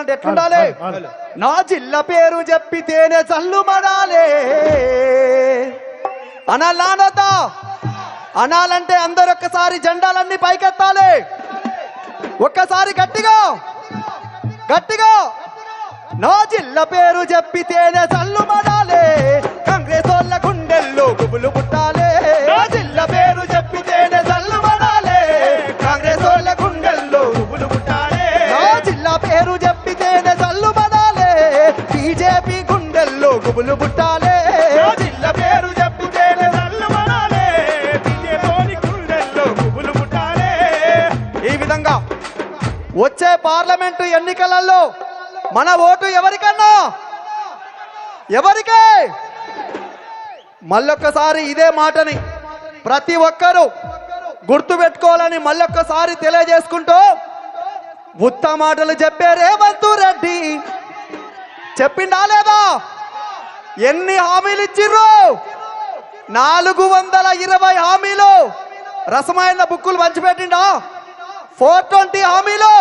పెట్టాలంటే ఎట్లుండాలి. నా జిల్లా పేరు చెప్పితేనే చల్లు మడాలే అనాలనదా అనాలంటే అందరు ఒక్కసారి జెండాలన్నీ పైకెత్తాలి. ఒక్కసారి గట్టిగా. గట్టిగా. నా జిల్లా పేరు చెప్పితేనే చల్లు వచ్చే పార్లమెంటు ఎన్నికలలో మన ఓటు ఎవరికన్నా? ఎవరికే? మళ్ళొక్కసారి ఇదే మాటని ప్రతి ఒక్కరూ గుర్తు పెట్టుకోవాలని మళ్ళొక్కసారి తెలియజేసుకుంటూ ఉత్త మాటలు చెప్పే రేవంత్ రెడ్డి. చెప్పిండా లేదా? ఎన్ని హామీలు ఇచ్చిర్రు? నాలుగు వందల ఇరవై హామీలు రసమైన బుక్కులు పంచిపెట్టిండా? ఫోర్ ట్వంటీ హామీలు.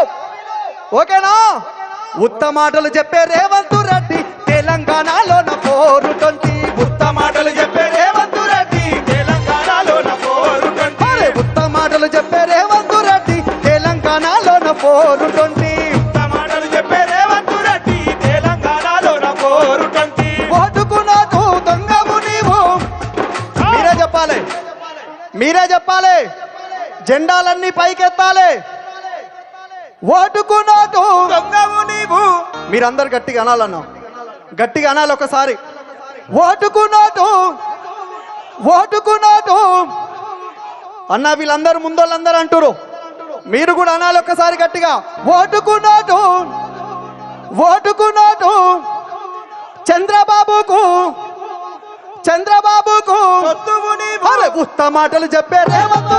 ఓకేనా? ఉత్తమాటలు చెప్పే రేవంత్ రెడ్డి తెలంగాణలో నా ఫోర్ ట్వంటీ. ఉత్తమాటలు చెప్పే రేవంత్ రెడ్డి తెలంగాణలో నా పోరు ట్వంటీ. అరే చెప్పే రేవంత్ రెడ్డి తెలంగాణలో నా ఫోర్ ట్వంటీ. జెండాలన్నీ పైకెత్తాలి. ఓటుకు దొంగవు నీవు. మీరందరు గట్టిగా అనాలన్నా. గట్టిగా అనాలి ఒకసారి. ఓటుకు నోటు ఓటుకు నోటు. అన్న వీళ్ళందరూ ముందోళ్ళందరూ అంటారు మీరు కూడా అనాలి ఒకసారి గట్టిగా. ఓటుకు నోటు ఓటుకు నోటు. చంద్రబాబుకు చంద్రబాబుకు. అరే ఉత్త మాటలు చెప్పే రేవంత్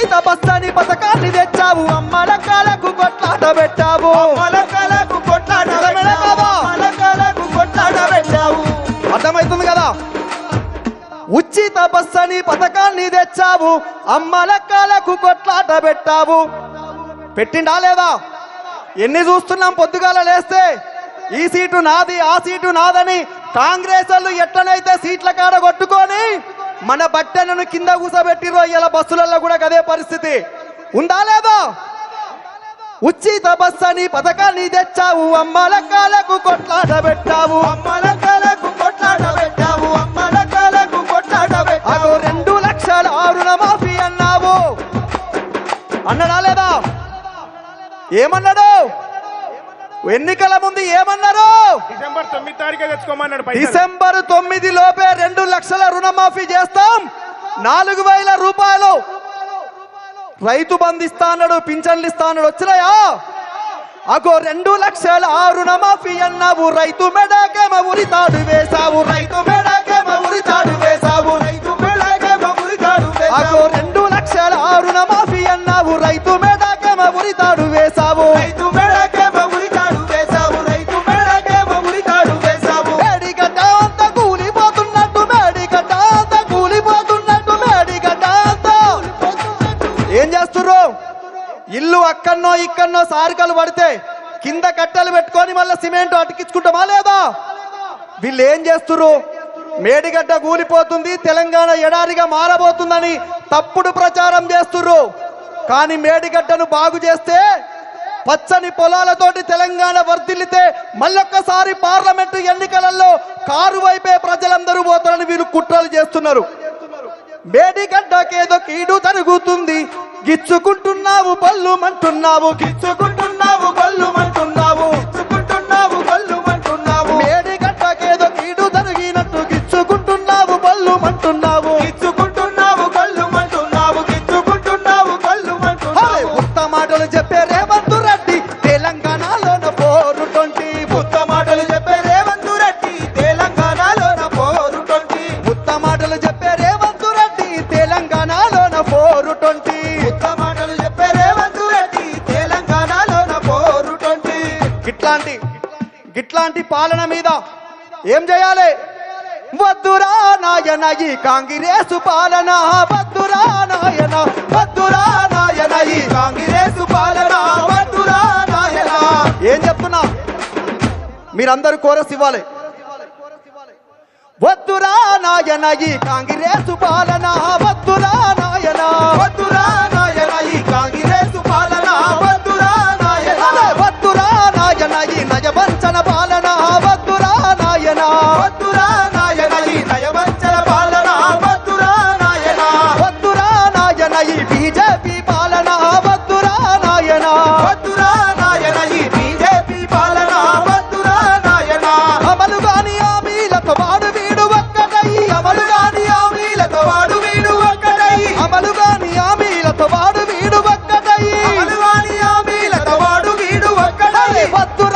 ఉచిత బస్తని పథకాన్ని తెచ్చావు. అమ్మల కాలకు కొట్లాట పెట్టావు. కొట్లాట పెట్టావు. కొట్లాట అర్థమవుతుంది కదా? ఉచిత బస్ అని పథకాన్ని తెచ్చావు. అమ్మలక్కలకు కొట్లాట పెట్టావు. పెట్టిండా లేదా? ఎన్ని చూస్తున్నాం పొద్దుగాల లేస్తే? ఈ సీటు నాది ఆ సీటు నాదని కాంగ్రెస్ వాళ్ళు ఎట్లనైతే సీట్ల కాడ కొట్టుకొని మన బట్టెలను కింద కూసబెట్టిరో ఇలా బస్సులలో కూడా అదే పరిస్థితి. ఉందా లేదా? ఉచిత బస్సు అని పథకాన్ని తెచ్చావు అమ్మలక్కలకు కొట్లాట పెట్టావు మలకలకు కొట్లాట పెట్టావు. మలకలకు కొట్లాట అగో పెట్టావు రెండు లక్షల రుణమాఫీ అన్నావు. అన్నడా లేదా? ఏమన్నాడు? ఎన్నికల ముందు ఏమన్నారు? డిసెంబర్ తొమ్మిది తారీఖే తెచ్చుకోమన్నాడు. డిసెంబర్ తొమ్మిది లోపే రెండు లక్షల రుణమాఫీ చేస్తాం. నాలుగు వేల రూపాయలు రైతు బంధు ఇస్తా అన్నాడు పింఛన్లు ఇస్తా అన్నాడు వచ్చినాయా? అగో రెండు లక్షల రుణమాఫీ అన్నావు రైతు మెడకేమ ఉరితాడు వేసావు రైతు మెడకేమ ఉరితాడు వేసావు అక్కన్నో ఇక్కడనో సారికలు పడితే కింద కట్టెలు పెట్టుకొని మళ్ళీ సిమెంట్ అటికించుకుంటామా లేదా? వీళ్ళు ఏం చేస్తుర్రు? మేడిగడ్డ కూలిపోతుంది తెలంగాణ ఎడారిగా మారబోతుందని తప్పుడు ప్రచారం చేస్తుర్రు. కానీ మేడిగడ్డను బాగు చేస్తే పచ్చని పొలాలతోటి తెలంగాణ వర్దిల్లితే మళ్ళొక్కసారి పార్లమెంటు ఎన్నికలలో కారు వైపే ప్రజలందరూ పోతారని వీరు కుట్రలు చేస్తున్నారు. మేడిగడ్డకేదో కీడు జరుగుతుంది. గిచ్చుకుంటున్నావు పళ్ళు మంటున్నావు గిచ్చుకుంటున్నావు గొల్లు పాలన మీద ఏం చేయాలి? వద్దురా నాయన ఈ కాంగ్రెస్ పాలన వద్దురా నాయన వద్దురా నాయన ఈ కాంగ్రెస్ పాలన వద్దురా నాయన. ఏం చెప్తున్నా? మీరందరూ కోరస్ ఇవ్వాలి. వద్దురా నాయన ఈ కాంగ్రెస్ పాలన వద్దురా నాయన వద్దురా నయవంచన పాలన వద్దురా నాయన. వద్దురా నాయన ఈ నయవంచన పాలన వద్దురా నాయన. వద్దురా నాయన ఈ బీజేపీ పాలన వద్దురా నాయన. వద్దురా నాయన ఈ బీజేపీ పాలన వద్దురా నాయన. అమలు కాని హామీలతో వాడు వీడు ఒక్కటై అమలు కాని హామీలతో వాడు వీడు ఒక్కటై అమలు కాని హామీలతో వాడు వీడు ఒక్కటై అమలువాని హామీలతో వాడు వీడు ఒక్కటై వద్దురా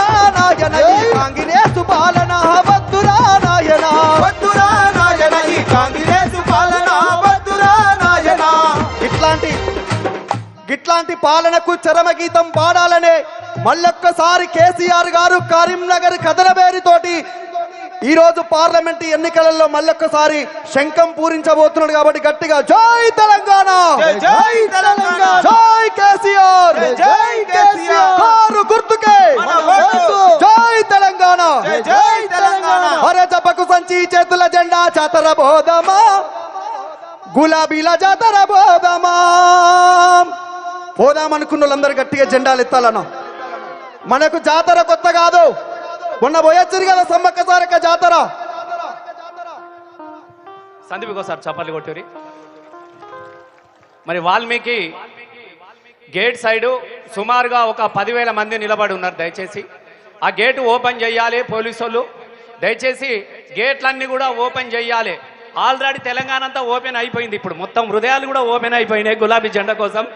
పాలనకు చరమ గీతం పాడాలనే మళ్ళొక్కసారి కేసీఆర్ గారు కరీంనగర్ కథనబేరితోటి ఈ రోజు పార్లమెంట్ ఎన్నికలలో మళ్ళొక్కసారి శంఖం పూరించబోతున్నాడు కాబట్టి గట్టిగా జై తెలంగాణ! జై తెలంగాణ! జై కేసీఆర్! జై కేసీఆర్. కారు గుర్తుకే. జై తెలంగాణ! జై జై తెలంగాణ! అరే జపకు సంచి చేతుల జెండా చాతర బోధమా? గులాబీల జాతర బోధమా? పోదామనుకున్న వాళ్ళందరూ గట్టిగా జెండాలు ఎత్తాలన్నా. మనకు జాతర కొత్త కాదు. మొన్న పోయొచ్చారు కదా సమ్మక్క సారక్క జాతర. సందీప్కి సార్ చప్పట్లు కొట్టూరి. మరి వాల్మీకి గేట్ సైడు సుమారుగా ఒక పదివేల మంది నిలబడి ఉన్నారు దయచేసి. ఆ గేటు ఓపెన్ చేయాలి పోలీసు దయచేసి గేట్లన్నీ కూడా ఓపెన్ చేయాలి. ఆల్రెడీ తెలంగాణ అంతా ఓపెన్ అయిపోయింది ఇప్పుడు. మొత్తం హృదయాలు కూడా ఓపెన్ అయిపోయినాయి గులాబీ జెండా కోసం.